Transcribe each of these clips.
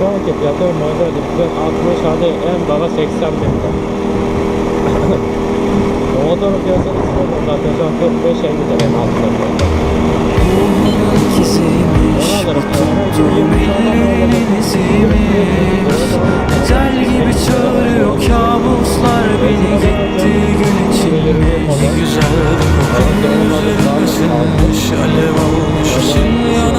şu anki fiyatı model 60 hadi en baba 80 bin lira. Motorun piyasası sıfır an 45 50 lira benim altında. Onu alırım. Ama 2023 Ecel gibi çağırıyor kabuslar beni gitti gün içinde güzel kokunun üzerine sinmiş Alev olmuş için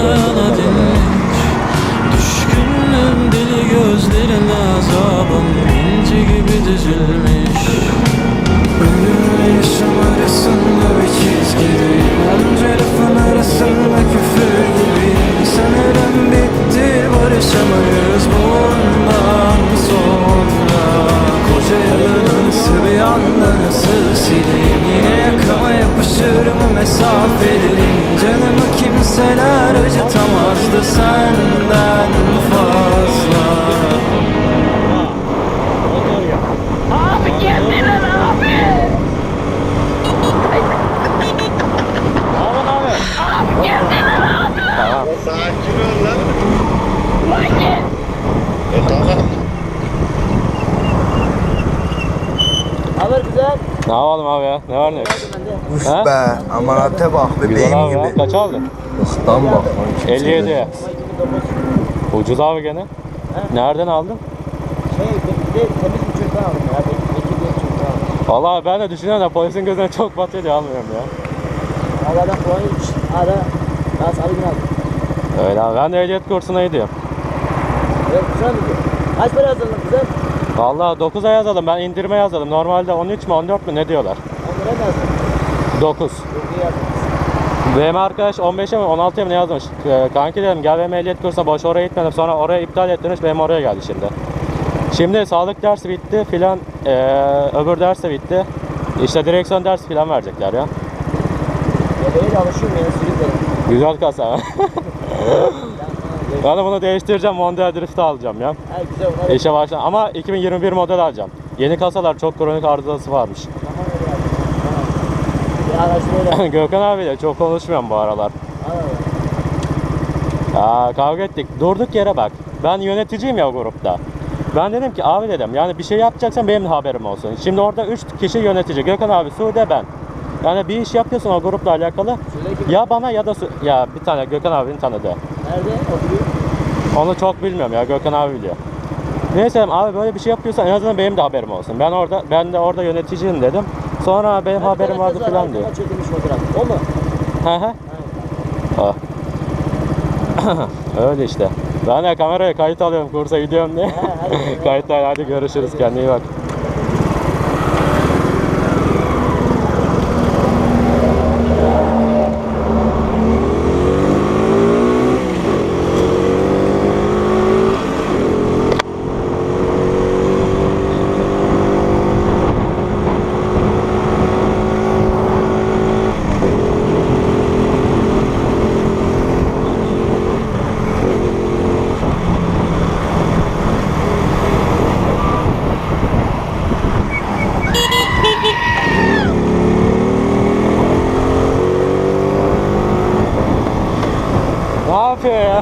kimseler acıtamazdı senden fazla. Abi kendine abi. Aman abi. Abi kendine abi. Tamam. Sakin ol lan. Bak E tamam. Haber güzel. Ne yapalım abi ya? Ne var ne yok? Uf Ha? be amanate bak Güzel bebeğim ya. gibi. Kaç aldın? Istan bak. 57 ya. Ucuz abi gene. Nereden aldın? Şey, temiz bir çocuktan aldım ya. Vallahi ben de düşünüyorum da polisin gözüne çok batıyor diye almıyorum ya. Havadan puanı hiç ara. Ben sarı gün aldım. Öyle abi. Ben de ehliyet kursuna gidiyorum. Evet güzel mi? Kaç para hazırladın güzel? Vallahi 9 ay yazalım. Ben indirme yazalım. Normalde 13 mü 14 mü ne diyorlar? 10 lira mı yazdın? 9. Çok iyi yazdın. Benim arkadaş 15'e mi 16'ya mı ne yazmış? Ee, Kanki dedim gel benim ehliyet kursuna boş oraya gitmedim. Sonra oraya iptal ettiniz benim oraya geldi şimdi. Şimdi sağlık dersi bitti filan ee, öbür ders de bitti. İşte direksiyon dersi filan verecekler ya. Bebeğe de alışıyorum ya sürüklerim. Güzel kasa. ben de bunu değiştireceğim. Mondial Drift'ı alacağım ya. Ha güzel. İşe başla ama 2021 model alacağım. Yeni kasalar çok kronik arızası varmış. Tamam. Gökhan abiyle çok konuşmuyorum bu aralar. Aa, kavga ettik. Durduk yere bak. Ben yöneticiyim ya grupta. Ben dedim ki abi dedim yani bir şey yapacaksan benim haberim olsun. Şimdi orada 3 kişi yönetici. Gökhan abi, Sude ben. Yani bir iş yapıyorsun o grupla alakalı. Ya bana ya da ya bir tane Gökhan abinin tanıdığı. Nerede oturuyor? Onu çok bilmiyorum ya Gökhan abi biliyor. Neyse abi böyle bir şey yapıyorsan en azından benim de haberim olsun. Ben orada ben de orada yöneticiyim dedim. Sonra benim haberim vardı falan diyor. Çekilmiş fotoğraf. O mu? Hı hı. Ah. Öyle işte. Ben de kameraya kayıt alıyorum kursa gidiyorum diye. hadi. Kayıtlar hadi görüşürüz kendine iyi bak.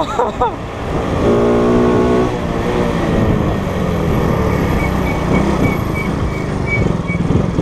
哈哈。